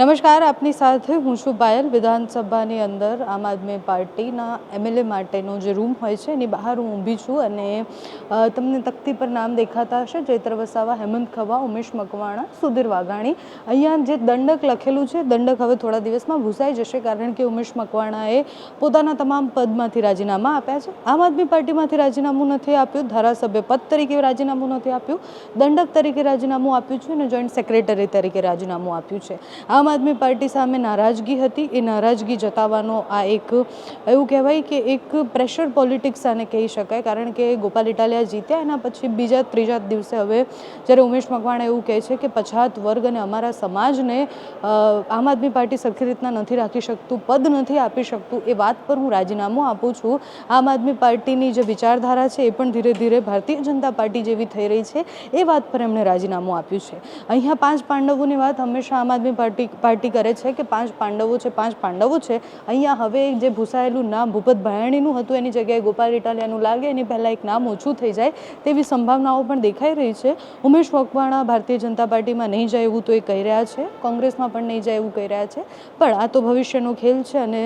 નમસ્કાર, આપની સાથે હું છું પાયલ. વિધાનસભાની અંદર આમ આદમી પાર્ટીના એમએલએ માટેનો જે રૂમ હોય છે, એની બહાર હું ઊભી છું અને તમને તકતી પર નામ દેખાતા હશે. ચૈત્ર વસાવા, હેમંત ખવા, ઉમેશ મકવાણા, સુધીર વાઘાણી. અહીંયા જે દંડક લખેલું છે, દંડક હવે થોડા દિવસમાં ભૂસાઈ જશે કારણ કે ઉમેશ મકવાણાએ પોતાના તમામ પદમાંથી રાજીનામા આપ્યા છે. આમ આદમી પાર્ટીમાંથી રાજીનામું નથી આપ્યું, ધારાસભ્ય પદ તરીકે રાજીનામું નથી આપ્યું, દંડક તરીકે રાજીનામું આપ્યું છે અને જોઈન્ટ સેક્રેટરી તરીકે રાજીનામું આપ્યું છે. આમ આદમી પાર્ટી સામે નારાજગી હતી. એ નારાજગી જતાવવાનો આ એક, એવું કહેવાય કે એક પ્રેશર પોલિટિક્સ આને કહી શકાય. કારણ કે ગોપાલ ઇટાલિયા જીત્યા, એના પછી બીજા ત્રીજા દિવસે હવે જ્યારે ઉમેશ મકવાણા એવું કહે છે કે પછાત વર્ગ અને અમારા સમાજને આમ આદમી પાર્ટી સરખી રીતના નથી રાખી શકતું, પદ નથી આપી શકતું, એ વાત પર હું રાજીનામું આપું છું. આમ આદમી પાર્ટીની જે વિચારધારા છે એ પણ ધીરે ધીરે ભારતીય જનતા પાર્ટી જેવી થઈ રહી છે. એ વાત પર એમણે રાજીનામું આપ્યું છે. અહીંયા પાંચ પાંડવોની વાત હંમેશા આમ આદમી પાર્ટી પાર્ટી કરે છે કે પાંચ પાંડવો છે, પાંચ પાંડવો છે. અહીંયા હવે જે ભૂસાયેલું નામ ભૂપત ભયાણીનું હતું, એની જગ્યાએ ગોપાલ ઇટાલિયાનું લાગે, એની પહેલાં એક નામ ઓછું થઈ જાય તેવી સંભાવનાઓ પણ દેખાઈ રહી છે. ઉમેશ મકવાણા ભારતીય જનતા પાર્ટીમાં નહીં જાય એવું તો એ કહી રહ્યા છે. કોંગ્રેસમાં પણ નહીં જાય એવું કહી રહ્યા છે. પણ આ તો ભવિષ્યનો ખેલ છે અને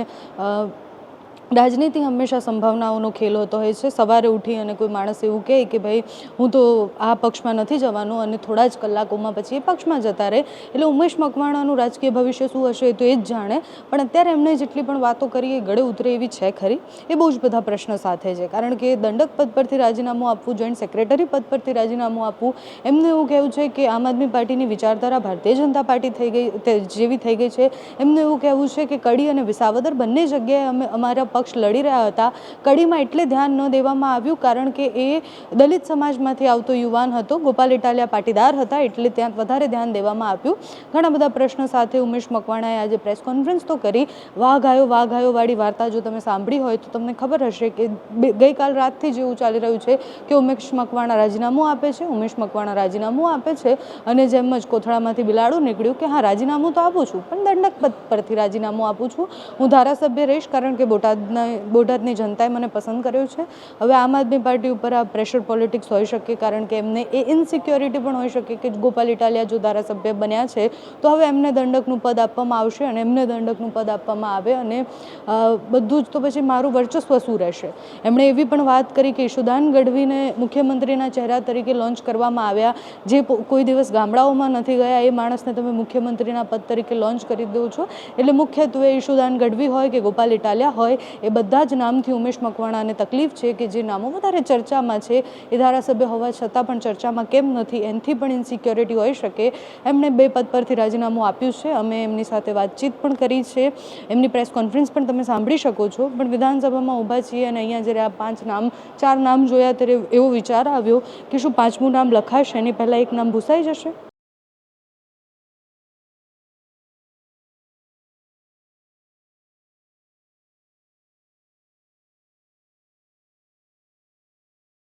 રાજનીતિ હંમેશા સંભાવનાઓનો ખેલ હોતો હોય છે. સવારે ઉઠી અને કોઈ માણસ એવું કહે કે ભાઈ, હું તો આ પક્ષમાં નથી જવાનું અને થોડા જ કલાકોમાં પછી એ પક્ષમાં જતા રહે. એટલે ઉમેશ મકવાણાનું રાજકીય ભવિષ્ય શું હશે એ તો એ જ જાણે. પણ અત્યારે એમને જેટલી પણ વાતો કરીએ, ગળે ઉતરે એવી છે ખરી. એ બહુ જ બધા પ્રશ્ન સાથે છે. કારણ કે દંડક પદ પરથી રાજીનામું આપવું જોઈન્ટ સેક્રેટરી પદ પરથી રાજીનામું આપવું, એમનું એવું કહેવું છે કે આમ આદમી પાર્ટીની વિચારધારા ભારતીય જનતા પાર્ટી થઈ ગઈ જેવી થઈ ગઈ છે. એમનું એવું કહેવું છે કે કડી અને વિસાવદર બંને જગ્યાએ અમે અમારા પક્ષ લડી રહ્યા હતા. કડીમાં એટલે ધ્યાન ન દેવામાં આવ્યું કારણ કે એ દલિત સમાજમાંથી આવતો યુવાન હતો. ગોપાલ ઇટાલિયા પાટીદાર હતા એટલે ત્યાં વધારે ધ્યાન દેવામાં આપ્યું. ઘણા બધા પ્રશ્નો સાથે ઉમેશ મકવાણાએ આજે પ્રેસ કોન્ફરન્સ તો કરી. વાઘ આયો વાઘ આયો વાળી વાર્તા જો તમે સાંભળી હોય તો તમને ખબર હશે કે ગઈકાલ રાતથી જ એવું ચાલી રહ્યું છે કે ઉમેશ મકવાણા રાજીનામું આપે છે, ઉમેશ મકવાણા રાજીનામું આપે છે અને જેમ જ કોથળામાંથી બિલાડું નીકળ્યું કે, હા, રાજીનામું તો આપું છું, પણ દંડક પદ પરથી રાજીનામું આપું છું. હું ધારાસભ્ય રહીશ કારણ કે બોટાદના બોટાદની જનતાએ મને પસંદ કર્યો છે. હવે આમ આદમી પાર્ટી ઉપર આ પ્રેશર પોલિટિક્સ હોઈ શકે, કારણ કે એમને એ ઇનસિક્યોરિટી પણ હોઈ શકે કે ગોપાલ ઇટાલિયા જો ધારાસભ્ય બન્યા છે, તો હવે એમને દંડકનું પદ આપવામાં આવશે અને એમને દંડકનું પદ આપવામાં આવે અને બધું જ તો પછી મારું વર્ચસ્વ શું રહેશે? એમણે એવી પણ વાત કરી કે ઈશુદાન ગઢવીને મુખ્યમંત્રીના ચહેરા તરીકે લોન્ચ કરવામાં આવ્યા. જે કોઈ દિવસ ગામડાઓમાં નથી ગયા, એ માણસને તમે મુખ્યમંત્રીના પદ તરીકે લોન્ચ કરી દો છો. એટલે મુખ્યત્વે ઈશુદાન ગઢવી હોય કે ગોપાલ ઇટાલિયા હોય એ બધા જ નામથી ઉમેશ મકવાણાને તકલીફ છે કે જે નામો વધારે ચર્ચામાં છે. એ ધારાસભ્ય હોવા છતાં પણ ચર્ચામાં કેમ નથી, એનથી પણ ઇન્સિક્યોરિટી હોઈ શકે. એમણે બે પદ પરથી રાજીનામું આપ્યું છે. અમે એમની સાથે વાતચીત પણ કરી છે. એમની પ્રેસ કોન્ફરન્સ પણ તમે સાંભળી શકો છો. પણ વિધાનસભામાં ઊભા છીએ અને અહીંયા જ્યારે આ પાંચ નામ, ચાર નામ જોયા ત્યારે એવો વિચાર આવ્યો કે શું પાંચમું નામ લખાશે? એની પહેલાં એક નામ ભૂસાઈ જશે?